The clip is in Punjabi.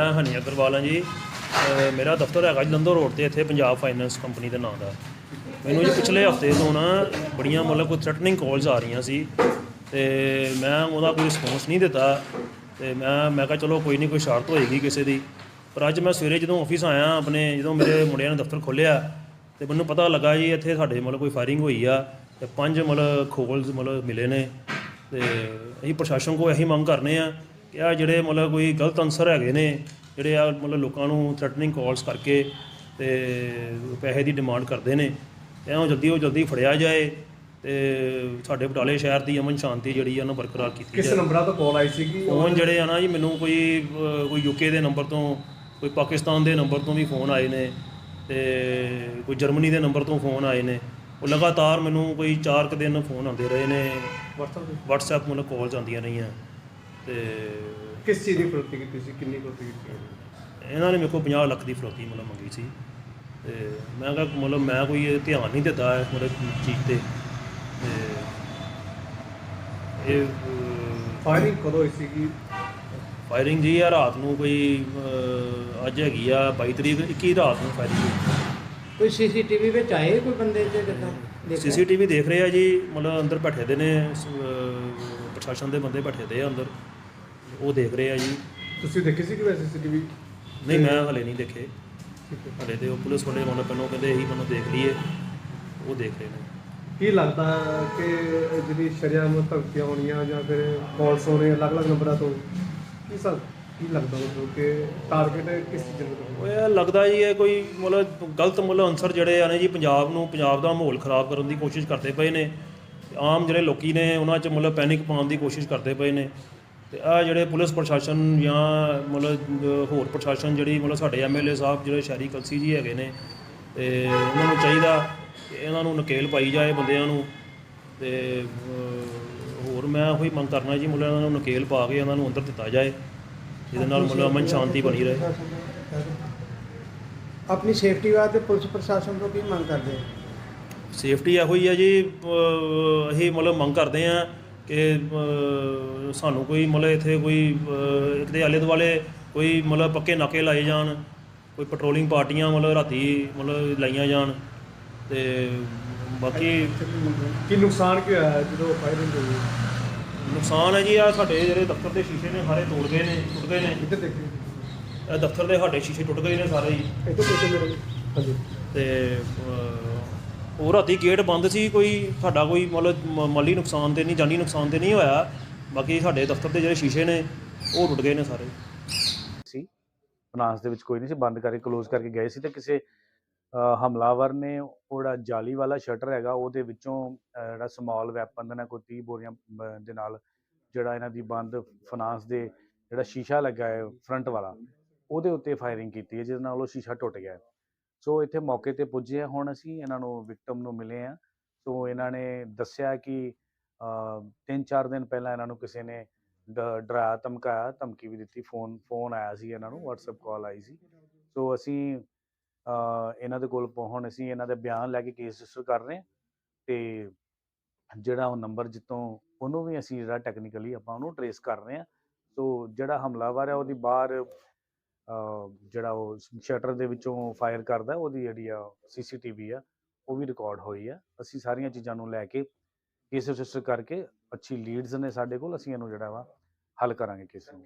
ਮੈਂ ਹਨੀ ਅਗਰਵਾਲ ਹਾਂ ਜੀ। ਅਹ ਮੇਰਾ ਦਫ਼ਤਰ ਹੈਗਾ ਜਲੰਧਰ ਰੋਡ ਤੇ, ਇੱਥੇ ਪੰਜਾਬ ਫਾਈਨੈਂਸ ਕੰਪਨੀ ਦੇ ਨਾਂ ਦਾ। ਮੈਨੂੰ ਜੀ ਪਿਛਲੇ ਹਫ਼ਤੇ ਤੋਂ ਨਾ ਬੜੀਆਂ ਮਤਲਬ ਕੋਈ ਥ੍ਰੈਟਨਿੰਗ ਕਾਲਸ ਆ ਰਹੀਆਂ ਸੀ ਤੇ ਮੈਂ ਉਹਦਾ ਕੋਈ ਰਿਸਪੌਂਸ ਨਹੀਂ ਦਿੱਤਾ ਤੇ ਮੈਂ ਮੈਂ ਕਿਹਾ ਚਲੋ ਕੋਈ ਨਹੀਂ ਕੋਈ ਸ਼ਰਤ ਹੋਏਗੀ ਕਿਸੇ ਦੀ। ਪਰ ਅੱਜ ਮੈਂ ਸਵੇਰੇ ਜਦੋਂ ਆਫਿਸ ਆਇਆ, ਆਪਣੇ ਜਦੋਂ ਮੇਰੇ ਮੁੰਡਿਆਂ ਨੇ ਦਫ਼ਤਰ ਖੋਲ੍ਹਿਆ ਤੇ ਮੈਨੂੰ ਪਤਾ ਲੱਗਾ ਜੀ ਇੱਥੇ ਸਾਡੇ ਮਤਲਬ ਕੋਈ ਫਾਇਰਿੰਗ ਹੋਈ ਆ ਤੇ ਪੰਜ ਮਤਲਬ ਖੋਲਸ ਮਤਲਬ ਮਿਲੇ ਨੇ ਤੇ ਅਸੀਂ ਪ੍ਰਸ਼ਾਸਨ ਕੋਲ ਇਹੀ ਮੰਗ ਕਰਨੇ ਆ ਕਿ ਆ ਜਿਹੜੇ ਮਤਲਬ ਕੋਈ ਗਲਤ ਅਨਸਰ ਹੈਗੇ ਨੇ ਜਿਹੜੇ ਆ ਮਤਲਬ ਲੋਕਾਂ ਨੂੰ ਥ੍ਰੈਟਨਿੰਗ ਕਾਲਸ ਕਰਕੇ ਤੇ ਪੈਸੇ ਦੀ ਡਿਮਾਂਡ ਕਰਦੇ ਨੇ ਇਹਨੂੰ ਜਲਦੀ ਉਹ ਜਲਦੀ ਫੜਿਆ ਜਾਏ ਤੇ ਸਾਡੇ ਬਟਾਲੇ ਸ਼ਹਿਰ ਦੀ ਅਮਨ ਸ਼ਾਂਤੀ ਜਿਹੜੀ ਆ ਉਹਨੂੰ ਬਰਕਰਾਰ ਕੀਤੀ ਕਿਸ ਜਾਏ। ਨੰਬਰਾਂ ਤੋਂ ਕਾਲ ਆਈ ਸੀਗੀ? ਫੋਨ ਜਿਹੜੇ ਆ ਨਾ ਜੀ ਮੈਨੂੰ ਕੋਈ ਅਹ, ਕੋਈ ਯੂਕੇ ਦੇ ਨੰਬਰ ਤੋਂ ਕੋਈ ਪਾਕਿਸਤਾਨ ਦੇ ਨੰਬਰ ਤੋਂ ਵੀ ਫੋਨ ਆਏ ਨੇ ਤੇ ਕੋਈ ਜਰਮਨੀ ਦੇ ਨੰਬਰ ਤੋਂ ਫੋਨ ਆਏ ਨੇ। ਉਹ ਲਗਾਤਾਰ ਮੈਨੂੰ ਕੋਈ 4 ਕੁ ਦਿਨ ਫੋਨ ਆਉਂਦੇ ਰਹੇ ਨੇ। WhatsApp ਮਤਲਬ ਕਾਲਸ ਆਉਂਦੀਆਂ ਰਹੀਆਂ। ਤੇ ਕਿਸ ਚੀਜ਼ ਦੀ ਫਰੋਤੀ ਕੀਤੀ ਸੀ? ਕਿੰਨੀ ਫਰੋਤੀ ਕੀਤੀ ਇਹਨਾਂ ਨੇ ਮੇਰੇ ਕੋਲ 50 ਲੱਖ ਦੀ ਫਰੋਤੀ ਮਤਲਬ ਮੰਗੀ ਸੀ। ਤੇ ਮੈਂ ਕਿਹਾ ਮਤਲਬ ਮੈਂ ਕੋਈ ਇਹ ਧਿਆਨ ਨਹੀਂ ਦਿੱਤਾ ਹੈ ਮਤਲਬ ਚੀਜ਼ ਤੇ। ਤੇ ਇਹ ਫਾਇਰਿੰਗ ਕਦੋਂ ਹੋਈ ਸੀਗੀ? ਫਾਇਰਿੰਗ ਜੀ ਆ ਰਾਤ ਨੂੰ ਕੋਈ ਅੱਜ ਹੈਗੀ ਆ 22 ਤਰੀਕ 21 ਰਾਤ ਨੂੰ ਫਾਇਰਿੰਗ ਹੋਈ। ਕੋਈ ਸੀਸੀਟੀਵੀ ਵਿੱਚ ਆਏ ਕੋਈ ਬੰਦੇ ਤੇ ਕਿਦਾਂ ਸੀਸੀਟੀਵੀ ਦੇਖ ਰਹੇ ਆ ਜੀ ਮਤਲਬ ਅੰਦਰ ਬੈਠੇ ਦੇ ਨੇ ਪ੍ਰਸ਼ਾਸਨ ਦੇ ਬੰਦੇ ਬੈਠੇ ਦੇ ਆ ਅੰਦਰ। ਉਹ ਦੇਖ ਰਹੇ ਆ ਜੀ। ਤੁਸੀਂ ਦੇਖੀ ਸੀ ਕਿ ਵੈਸੇ ਸੀਸੀਟੀਵੀ ਨਹੀਂ ਮੈਂ ਹਲੇ ਨਹੀਂ ਦੇਖੇ। ਹਲੇ ਤੇ ਉਹ ਪੁਲਿਸ ਵਾਲੇ ਮਤਲਬ ਪਹਿਲਾਂ ਕਹਿੰਦੇ ਇਹੀ ਮੈਨੂੰ ਦੇਖ ਲਈਏ। ਉਹ ਦੇਖ ਰਹੇ ਨੇ। ਕੀ ਲੱਗਦਾ ਕਿ ਜਿਹੜੀ ਸ਼ਰਿਆਮ ਧਮਕੀਆਂ ਹੋਣੀਆਂ ਜਾਂ ਫਿਰ ਕਾਲਸ ਹੋਣੇ ਅਲੱਗ-ਅਲੱਗ ਨੰਬਰਾਂ ਤੋਂ ਕੀ ਸਰ ਕੀ ਲੱਗਦਾ ਮਤਲਬ ਕਿ ਟਾਰਗੇਟ ਕਿਸ ਚੀਜ਼ ਉਹ ਇਹ ਲੱਗਦਾ ਜੀ ਇਹ ਕੋਈ ਮਤਲਬ ਗਲਤ ਮਤਲਬ ਅਨਸਰ ਜਿਹੜੇ ਆ ਨੇ ਜੀ ਪੰਜਾਬ ਨੂੰ ਪੰਜਾਬ ਦਾ ਮਾਹੌਲ ਖਰਾਬ ਕਰਨ ਦੀ ਕੋਸ਼ਿਸ਼ ਕਰਦੇ ਪਏ ਨੇ। ਆਮ ਜਿਹੜੇ ਲੋਕੀ ਨੇ ਉਹਨਾਂ 'ਚ ਮਤਲਬ ਪੈਨਿਕ ਪਾਉਣ ਦੀ ਕੋਸ਼ਿਸ਼ ਕਰਦੇ ਪਏ ਨੇ। ਤੇ ਆ ਜਿਹੜੇ ਪੁਲਿਸ ਪ੍ਰਸ਼ਾਸਨ ਜਾਂ ਮਤਲਬ ਹੋਰ ਪ੍ਰਸ਼ਾਸਨ ਜਿਹੜੀ ਮਤਲਬ ਸਾਡੇ ਐਮਐਲਏ ਸਾਹਿਬ ਜਿਹੜੇ ਸ਼ਹਿਰੀ ਕਲਸੀ ਜੀ ਹੈਗੇ ਨੇ ਤੇ ਉਹਨਾਂ ਨੂੰ ਚਾਹੀਦਾ ਕਿ ਇਹਨਾਂ ਨੂੰ ਨਕੇਲ ਪਾਈ ਜਾਏ ਬੰਦਿਆਂ ਨੂੰ। ਤੇ ਹੋਰ ਮੈਂ ਉਹੀ ਮੰਗ ਕਰਨਾ ਜੀ ਮਤਲਬ ਇਹਨਾਂ ਨੂੰ ਨਕੇਲ ਪਾ ਕੇ ਇਹਨਾਂ ਨੂੰ ਅੰਦਰ ਦਿੱਤਾ ਜਾਏ ਜਿਹਦੇ ਨਾਲ ਮਤਲਬ ਅਮਨ ਸ਼ਾਂਤੀ ਬਣੀ ਰਹੇ। ਆਪਣੀ ਸੇਫਟੀ ਵਾਸਤੇ ਪੁਲਿਸ ਪ੍ਰਸ਼ਾਸਨ ਤੋਂ ਕੀ ਮੰਗ ਕਰਦੇ ਸੇਫਟੀ ਇਹੋ ਹੀ ਹੈ ਜੀ ਅਸੀਂ ਮਤਲਬ ਮੰਗ ਕਰਦੇ ਆ ਕਿ ਸਾਨੂੰ ਕੋਈ ਮਤਲਬ ਇੱਥੇ ਕੋਈ ਦੇ ਆਲੇ ਦੁਆਲੇ ਕੋਈ ਮਤਲਬ ਪੱਕੇ ਨਾਕੇ ਲਾਏ ਜਾਣ ਕੋਈ ਪੈਟਰੋਲਿੰਗ ਪਾਰਟੀਆਂ ਮਤਲਬ ਰਾਤੀ ਮਤਲਬ ਲਾਈਆਂ ਜਾਣ ਤੇ ਬਾਕੀ ਕੀ ਨੁਕਸਾਨ ਕੀ ਹੋਇਆ ਜਦੋਂ ਫਾਇਰਿੰਗ ਹੋਈ? ਨੁਕਸਾਨ ਹੈ ਜੀ ਆ ਸਾਡੇ ਜਿਹੜੇ ਦਫ਼ਤਰ ਦੇ ਸ਼ੀਸ਼ੇ ਨੇ ਸਾਰੇ ਤੋੜ ਗਏ ਨੇ ਟੁੱਟ ਗਏ ਨੇ। ਇੱਧਰ ਦੇਖੀ? ਇਹ ਦਫ਼ਤਰ ਦੇ ਸਾਡੇ ਸ਼ੀਸ਼ੇ ਟੁੱਟ ਗਏ ਨੇ ਸਾਰੇ ਹੀ। ਇੱਧਰ ਦੇਖੋ ਮੇਰੇ। ਹਾਂਜੀ ਤੇ ਉਹ ਰਾਤੀ ਗੇਟ ਬੰਦ ਸੀ, ਕੋਈ ਸਾਡਾ ਕੋਈ ਮਤਲਬ ਮਾਲੀ ਨੁਕਸਾਨ ਤੇ ਨਹੀਂ, ਜਾਨੀ ਨੁਕਸਾਨ ਤੇ ਨਹੀਂ ਹੋਇਆ। ਬਾਕੀ ਸਾਡੇ ਦਫ਼ਤਰ ਦੇ ਜਿਹੜੇ ਸ਼ੀਸ਼ੇ ਨੇ, ਉਹ ਟੁੱਟ ਗਏ ਨੇ ਸਾਰੇ। ਸੀ। ਫਾਈਨਾਂਸ ਦੇ ਵਿੱਚ ਕੋਈ ਨਹੀਂ ਸੀ, ਬੰਦ ਕਰਕੇ ਕਲੋਜ਼ ਕਰਕੇ ਗਏ ਸੀ ਤੇ ਕਿਸੇ ਹਮਲਾਵਰ ਨੇ ਉਹ ਜਾਲੀ ਵਾਲਾ ਸ਼ਟਰ ਹੈਗਾ, ਉਹਦੇ ਵਿੱਚੋਂ ਜਿਹੜਾ ਸਮਾਲ ਵੈਪਨ ਦੇ ਨਾਲ ਕੋਈ 30 ਬੋਰੀਆਂ ਦੇ ਨਾਲ ਜਿਹੜਾ ਇਹਨਾਂ ਦੀ ਬੰਦ ਫਾਈਨਾਂਸ ਦੇ ਜਿਹੜਾ ਸ਼ੀਸ਼ਾ ਲੱਗਾ ਹੈ ਫਰੰਟ ਵਾਲਾ, ਉਹਦੇ ਉੱਤੇ ਫਾਇਰਿੰਗ ਕੀਤੀ ਹੈ ਜਿਸ ਨਾਲ ਉਹ ਸ਼ੀਸ਼ਾ ਟੁੱਟ ਗਿਆ ਸੋ ਇੱਥੇ ਮੌਕੇ ਤੇ ਪੁੱਜੇ ਆ ਹੁਣ ਅਸੀਂ ਇਹਨਾਂ ਨੂੰ ਵਿਕਟਮ ਨੂੰ ਮਿਲੇ ਆ ਸੋ ਇਹਨਾਂ ਨੇ ਦੱਸਿਆ ਕਿ 3-4 ਦਿਨ ਪਹਿਲਾਂ ਇਹਨਾਂ ਨੂੰ ਕਿਸੇ ਨੇ ਡਰਾਇਆ ਧਮਕਾਇਆ, ਧਮਕੀ ਵੀ ਦਿੱਤੀ, ਫੋਨ ਫੋਨ ਆਇਆ ਸੀ ਇਹਨਾਂ ਨੂੰ, WhatsApp ਕਾਲ ਆਈ ਸੀ। ਸੋ ਅਸੀਂ ਇਹਨਾਂ ਦੇ ਕੋਲ ਪਹੁੰਚ ਅਸੀਂ ਇਹਨਾਂ ਦੇ ਬਿਆਨ ਲੈ ਕੇ ਕੇਸ ਰਜਿਸਟਰ ਕਰ ਰਹੇ ਹਾਂ ਤੇ ਜਿਹੜਾ ਉਹ ਨੰਬਰ ਜਿੱਤੋਂ ਉਹਨੂੰ ਵੀ ਅਸੀਂ ਜਿਹੜਾ ਟੈਕਨੀਕਲੀ ਆਪਾਂ ਉਹਨੂੰ ਟਰੇਸ ਕਰ ਰਹੇ ਹਾਂ। ਸੋ ਜਿਹੜਾ ਹਮਲਾਵਰ ਹੈ ਉਹਦੀ ਬਾਹਰ ਜਿਹੜਾ ਉਹ ਸ਼ਟਰ ਦੇ ਵਿੱਚੋਂ ਫਾਇਰ ਕਰਦਾ ਉਹਦੀ ਜਿਹੜੀ ਆ ਸੀਸੀਟੀਵੀ ਆ, ਉਹ ਵੀ ਰਿਕਾਰਡ ਹੋਈ ਆ। ਅਸੀਂ ਸਾਰੀਆਂ ਚੀਜ਼ਾਂ ਨੂੰ ਲੈ ਕੇ ਕੇਸ ਰਜਿਸਟਰ ਕਰਕੇ ਅੱਛੀ ਲੀਡਸ ਨੇ ਸਾਡੇ ਕੋਲ, ਅਸੀਂ ਇਹਨੂੰ ਜਿਹੜਾ ਵਾ ਹੱਲ ਕਰਾਂਗੇ ਕੇਸ ਨੂੰ।